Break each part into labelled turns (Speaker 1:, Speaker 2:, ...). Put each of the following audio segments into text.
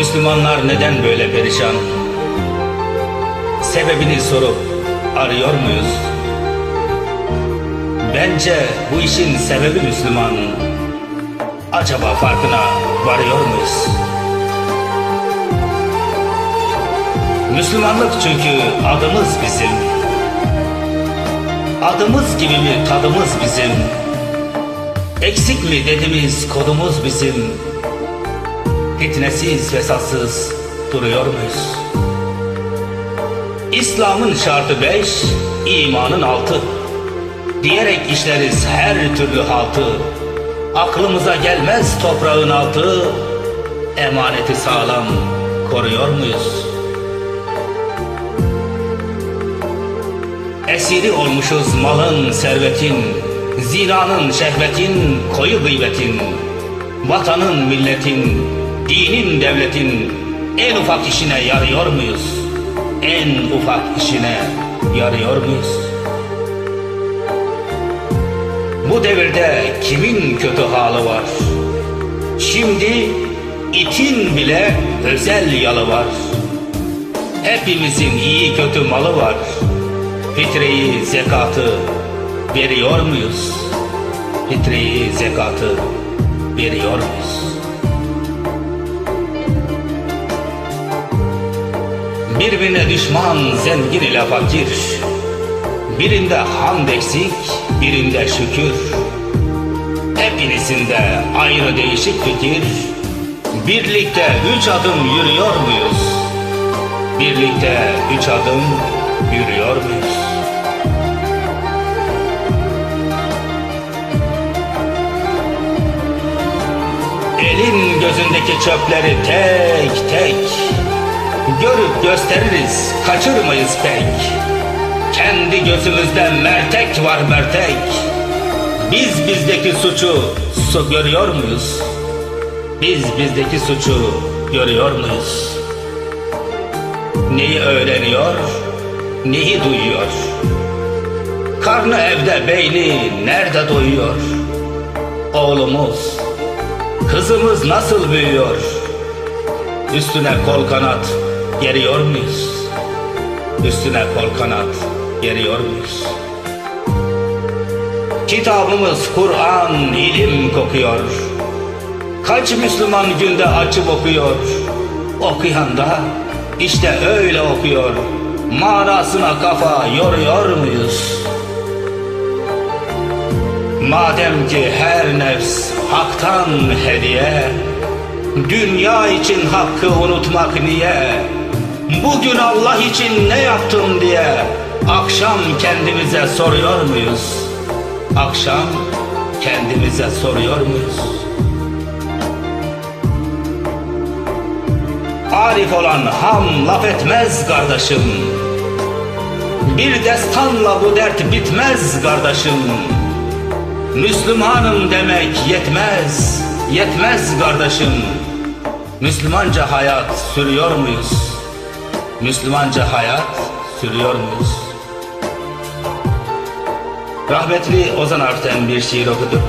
Speaker 1: Müslümanlar neden böyle perişan? Sebebini sorup arıyor muyuz? Bence bu işin sebebi Müslüman. Acaba farkına varıyor muyuz? Müslümanlık çünkü adımız bizim. Adımız gibi bir tadımız bizim. Eksik mi dediğimiz kodumuz bizim. Fitnesiz, fesatsız duruyor muyuz? İslam'ın şartı beş, imanın altı. Diyerek işleriz her türlü haltı. Aklımıza gelmez toprağın altı. Emaneti sağlam koruyor muyuz? Esiri olmuşuz malın, servetin, zinanın, şehvetin, koyu gıybetin, vatanın, milletin, dinin, devletin en ufak işine yarıyor muyuz? En ufak işine yarıyor muyuz? Bu devirde kimin kötü halı var? Şimdi itin bile özel yalı var. Hepimizin iyi kötü malı var. Fitreyi, zekatı veriyor muyuz? Fitreyi, zekatı veriyor muyuz? Birbirine düşman zengin ile fakir. Birinde hamd eksik, birinde şükür. Hepinizinde ayrı değişik fikir. Birlikte üç adım yürüyor muyuz? Birlikte üç adım yürüyor muyuz? Elin gözündeki çöpleri tek tek Görüp gösteririz, kaçırmayız pek Kendi gözümüzde mertek var mertek Biz bizdeki suçu su görüyor muyuz? Biz bizdeki suçu görüyor muyuz? Neyi öğreniyor, neyi duyuyor? Karnı evde, beyni nerede doyuyor? Oğlumuz, kızımız nasıl büyüyor? Üstüne kol kanat geriyor muyuz? Üstüne kol kanat geriyor muyuz? Kitabımız Kur'an ilim kokuyor. Kaç Müslüman günde açıp okuyor. Okuyan da işte öyle okuyor. Manasına kafa yoruyor muyuz? Madem ki her nefs haktan hediye Dünya için hakkı unutmak niye Bugün Allah için ne yaptım diye Akşam kendimize soruyor muyuz Akşam kendimize soruyor muyuz Arif olan ham laf etmez kardeşim Bir destanla bu dert bitmez kardeşim Müslümanım demek yetmez, yetmez kardeşim. Müslümanca hayat sürüyor muyuz? Müslümanca hayat sürüyor muyuz? Rahmetli Ozan Arten bir şiir okuduk.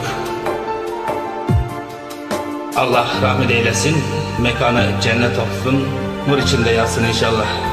Speaker 1: Allah rahmet eylesin, mekanı cennet olsun, nur içinde yatsın inşallah.